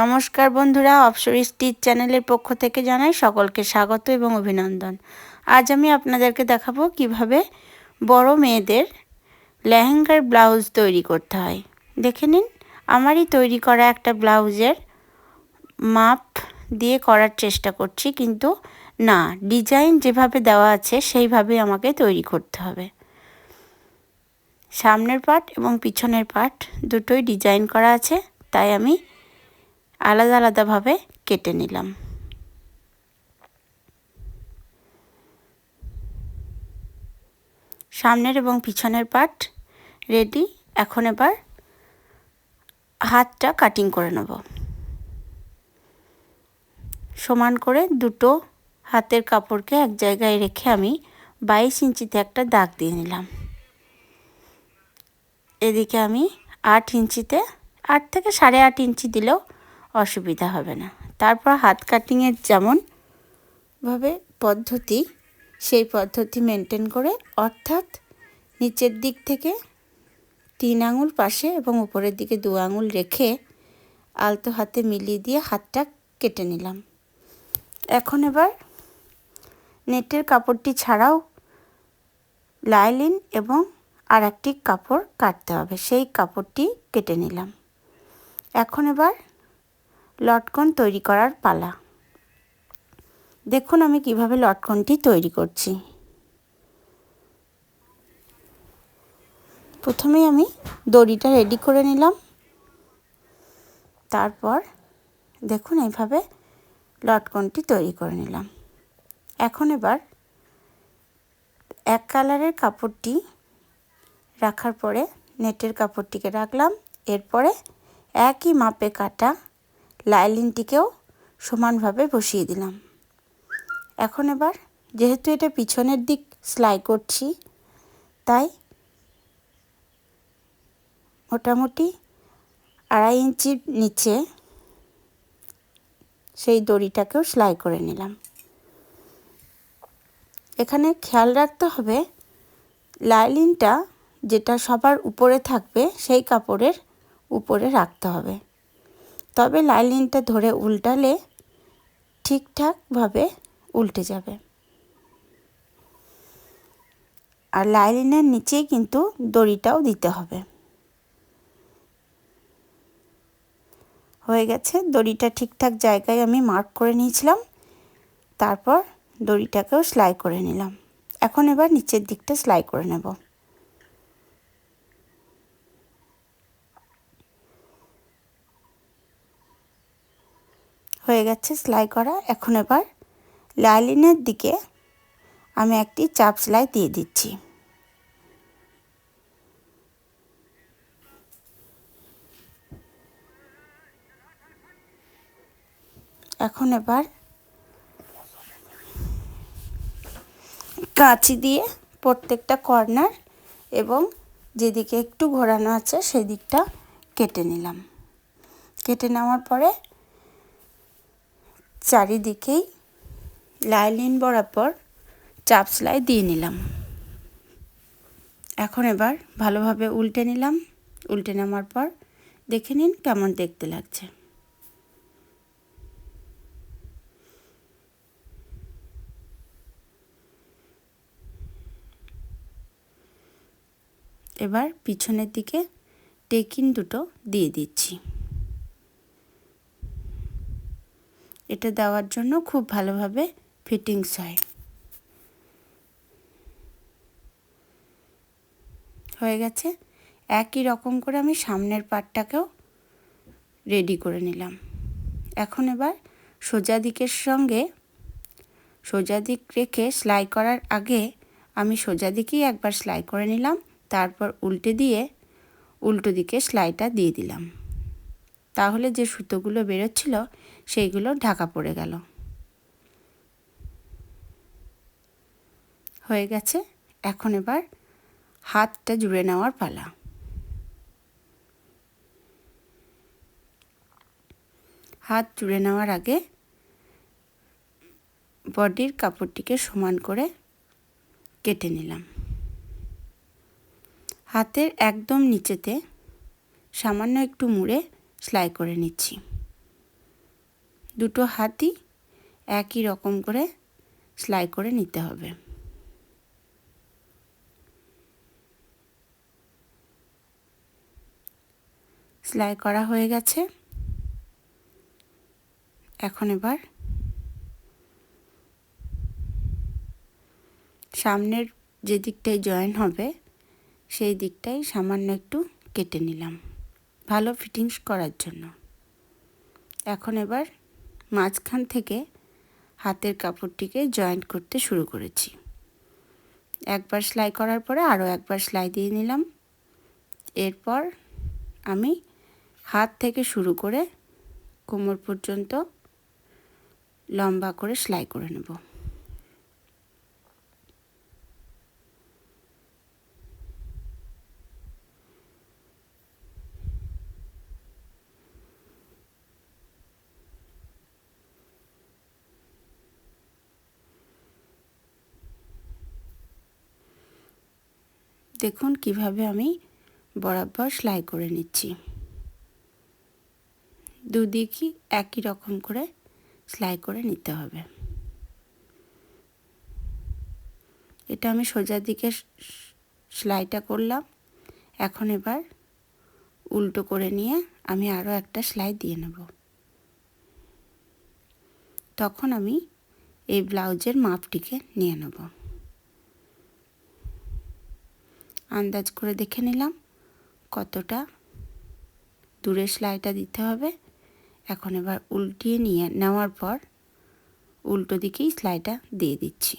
নমস্কার বন্ধুরা অপসর স্টিচ চ্যানেলের পক্ষ থেকে জানাই সকলকে স্বাগত এবং অভিনন্দন। আজ আমি আপনাদেরকে দেখাবো কীভাবে বড় মেয়েদের লেহেঙ্গার ব্লাউজ তৈরি করতে হয়। দেখে নিন, আমারই তৈরি করা একটা ব্লাউজের মাপ দিয়ে করার চেষ্টা করছি, কিন্তু না, ডিজাইন যেভাবে দেওয়া আছে সেইভাবে আমাকে তৈরি করতে হবে। সামনের পার্ট এবং পিছনের পার্ট দুটোই ডিজাইন করা আছে, তাই আমি আলাদা আলাদাভাবে কেটে নিলাম। সামনের এবং পিছনের পার্ট রেডি এখন এবার হাতটা কাটিং করে নেব। সমান করে দুটো হাতের কাপড়কে এক জায়গায় রেখে আমি বাইশ ইঞ্চিতে একটা দাগ দিয়ে নিলাম। এদিকে আমি আট ইঞ্চিতে, আট থেকে সাড়ে আট ইঞ্চি দিলেও অসুবিধা হবে না। তারপর হাত কাটিংয়ের যেমন ভাবে পদ্ধতি, সেই পদ্ধতি মেনটেন করে অর্থাৎ নিচের দিক থেকে তিন আঙুল পাশে এবং উপরের দিকে দু আঙুল রেখে আলতো হাতে মিলিয়ে দিয়ে হাতটা কেটে নিলাম। এখন এবার নেটের কাপড়টি ছাড়াও লাইলিন এবং আর একটি কাপড় কাটতে হবে। সেই কাপড়টি কেটে নিলাম। এখন এবার লটকন তৈরি করার পালা। দেখুন আমি কীভাবে লটকনটি তৈরি করছি। প্রথমে আমি দড়িটা রেডি করে নিলাম। তারপর দেখুন এইভাবে লটকনটি তৈরি করে নিলাম। এখন এবার এক কালারের কাপড়টি রাখার পরে নেটের কাপড়টিকে রাখলাম। এরপরে একই মাপে কাটা লাইলিনটিকেও সমানভাবে বসিয়ে দিলাম। এখন এবার, যেহেতু এটা পিছনের দিক সেলাই করছি, তাই মোটামুটি আড়াই ইঞ্চির নিচে সেই দড়িটাকেও সেলাই করে নিলাম। এখানে খেয়াল রাখতে হবে, লাইলিনটা যেটা সবার উপরে থাকবে, সেই কাপড়ের উপরে রাখতে হবে। তবে লাইলিনটা ধরে উল্টালে ঠিকঠাকভাবে উল্টে যাবে। আর লাইলিনের নিচেই কিন্তু দড়িটাও দিতে হবে। হয়ে গেছে, দড়িটা ঠিকঠাক জায়গায় আমি মার্ক করে নিয়েছিলাম। তারপর দড়িটাকেও সেলাই করে নিলাম। এখন এবার নিচের দিকটা সেলাই করে নেব। হয়ে গেছে সেলাই করা। এখন এবার লাইলিনের দিকে আমি একটি চাপ সেলাই দিয়ে দিচ্ছি। এখন এবার কাঁচি দিয়ে প্রত্যেকটা কর্নার এবং যেদিকে একটু ঘোরানো আছে সেদিকটা কেটে নিলাম। কেটে নেওয়ার পরে চারিদিকেই লাইলিন বরাবর চাপ সেলাই দিয়ে নিলাম। এখন এবার ভালোভাবে উল্টে নিলাম। উল্টে নেওয়ার পর দেখে নিন কেমন দেখতে লাগছে। এবার পিছনের দিকে টেকিন দুটো দিয়ে দিচ্ছি। এটা দেওয়ার জন্য খুব ভালোভাবে ফিটিংস হয়। হয়ে গেছে। একই রকম করে আমি সামনের পাটটাকেও রেডি করে নিলাম। এখন এবার সোজা দিকের সঙ্গে, সোজা দিক রেখে সেলাই করার আগে আমি সোজা দিকেই একবার সেলাই করে নিলাম। তারপর উল্টে দিয়ে উল্টো দিকে সেলাইটা দিয়ে দিলাম। তাহলে যে সুতোগুলো বেরোচ্ছিল, সেইগুলো ঢাকা পড়ে গেল। হয়ে গেছে, এখন এবার হাতটা জুড়ে নেওয়ার পালা। হাত জুড়ে নেওয়ার আগে বডির কাপড়টিকে সমান করে কেটে নিলাম। হাতের একদম নিচেতে সামান্য একটু মুড়ে সেলাই করে নিচ্ছি। দুটো হাতই একই রকম করে সেলাই করে নিতে হবে। সেলাই করা হয়ে গেছে। এখন এবার সামনের যে দিকটায় জয়েন হবে, সেই দিকটাই সামান্য একটু কেটে নিলাম। ভালো ফিটিংস করার জন্য। এখন এবার মাঝখান থেকে হাতের কাপড়টিকে জয়েন্ট করতে শুরু করেছি। একবার সেলাই করার পরে আরও একবার সেলাই দিয়ে নিলাম। এরপর আমি হাত থেকে শুরু করে কোমর পর্যন্ত লম্বা করে সেলাই করে নেব। দেখুন কীভাবে আমি বরাবর সেলাই করে নিচ্ছি। দুদিকই একই রকম করে সেলাই করে নিতে হবে। এটা আমি সোজা দিকে সেলাইটা করলাম। এখন এবার উল্টো করে নিয়ে আমি আরও একটা সেলাই দিয়ে নেব। তখন আমি এই ব্লাউজের মাপটিকে নিয়ে নেব। আন্দাজ করে দেখে নিলাম কতটা দূরে সেলাইটা দিতে হবে। এখন এবার উল্টিয়ে নিয়ে নেওয়ার পর উল্টো দিকেই সেলাইটা দিয়ে দিচ্ছি।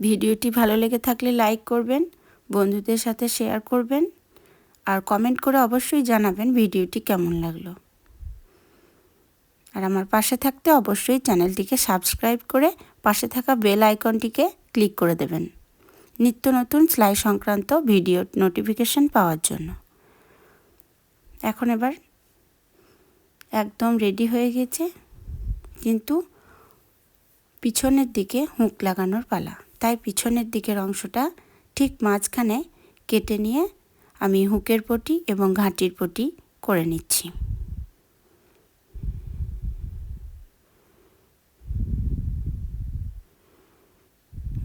ভিডিওটি ভালো লেগে থাকলে লাইক করবেন, বন্ধুদের সাথে শেয়ার করবেন। আর কমেন্ট করে অবশ্যই জানাবেন ভিডিওটি কেমন লাগল। আর আমার পাশে থাকতে অবশ্যই চ্যানেলটিকে সাবস্ক্রাইব করে পাশে থাকা বেল আইকনটিকে ক্লিক করে দেবেন। নিত্য নতুন সেলাই সংক্রান্ত ভিডিও নোটিফিকেশন পাওয়ার জন্য। এখন এবার একদম রেডি হয়ে গেছে, কিন্তু পিছনের দিকে হুঁক লাগানোর পালা। তাই পিছনের দিকের অংশটা ঠিক মাঝখানে কেটে নিয়ে আমি হুকের পটি এবং ঘাঁটির পটি করে নিচ্ছি।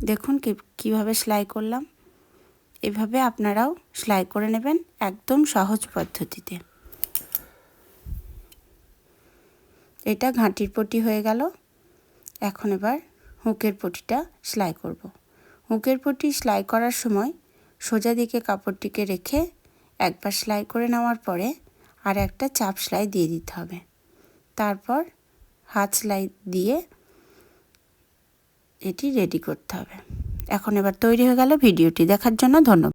দেখুন কীভাবে সেলাই করলাম। এভাবে আপনারাও সেলাই করে নেবেন একদম সহজ পদ্ধতিতে। এটা ঘাঁটির পটি হয়ে গেল। এখন এবার হুকের পটিটা সেলাই করব। হুকের পটি সেলাই করার সময় সোজা দিকে কাপড়টিকে রেখে একবার সেলাই করে নেওয়ার পরে আর একটা চাপ সেলাই দিয়ে দিতে হবে। তারপর হাত সেলাই দিয়ে এটি রেডি করতে হবে। এখন এবার তৈরি হয়ে গেল ভিডিওটি। দেখার জন্য ধন্যবাদ।